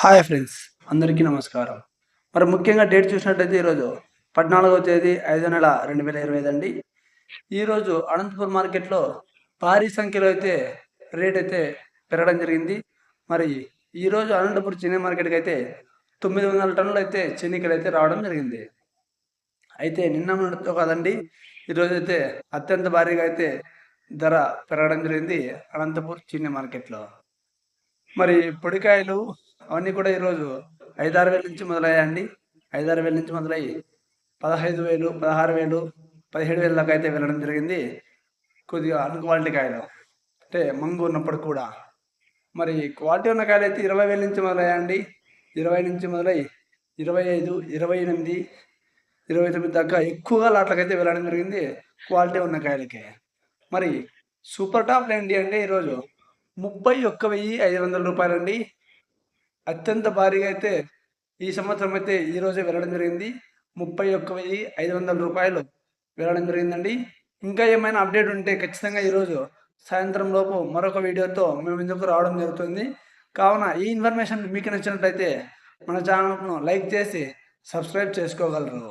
Hi friends అందరికీ నమస్కారం. మరి ముఖ్యంగా డేట్ చూసినట్టయితే ఈరోజు పద్నాలుగవ తేదీ ఐదో నెల రెండు వేల ఇరవై ఐదు అండి. ఈరోజు అనంతపురం మార్కెట్లో భారీ సంఖ్యలో అయితే రేట్ అయితే పెరగడం జరిగింది. మరి ఈరోజు అనంతపురం చిన్న మార్కెట్కి అయితే తొమ్మిది వందల టన్నులు అయితే చెన్నికలు అయితే రావడం జరిగింది. అయితే నిన్న కాదండి ఈరోజు అయితే అత్యంత భారీగా అయితే ధర పెరగడం జరిగింది అనంతపూర్ చిన్న మార్కెట్లో. మరి పొడికాయలు అవన్నీ కూడా ఈరోజు ఐదారు వేల నుంచి మొదలయ్యాయండి. ఐదారు వేల నుంచి మొదలయ్యి పదహైదు వేలు పదహారు వేలు పదిహేడు వేల దాకా అయితే వెళ్ళడం జరిగింది. కొద్దిగా అన్ క్వాలిటీ కాయలు. అంటే మంగు ఉన్నప్పుడు కూడా. మరి క్వాలిటీ ఉన్న కాయలు అయితే ఇరవై వేల నుంచి మొదలయ్యాయండి. ఇరవై నుంచి మొదలై ఇరవై ఐదు ఇరవై ఎనిమిది ఇరవై తొమ్మిది దాకా ఎక్కువగా లాట్లకైతే వెళ్ళడం జరిగింది క్వాలిటీ ఉన్న కాయలకి. మరి సూపర్ టాప్ ఏంటి అంటే ఈరోజు ముప్పై ఒక్క వెయ్యి ఐదు వందల రూపాయలండి. అత్యంత భారీగా అయితే ఈ సంవత్సరం అయితే ఈరోజే వెళ్ళడం జరిగింది. ముప్పై ఒక్క వెయ్యి ఐదు వందల రూపాయలు వెళ్ళడం జరిగిందండి. ఇంకా ఏమైనా అప్డేట్ ఉంటే ఖచ్చితంగా ఈరోజు సాయంత్రం లోపు మరొక వీడియోతో మేము ఇందుకు రావడం జరుగుతుంది. కావున ఈ ఇన్ఫర్మేషన్ మీకు నచ్చినట్లయితే మన ఛానల్ను లైక్ చేసి సబ్స్క్రైబ్ చేసుకోగలరు.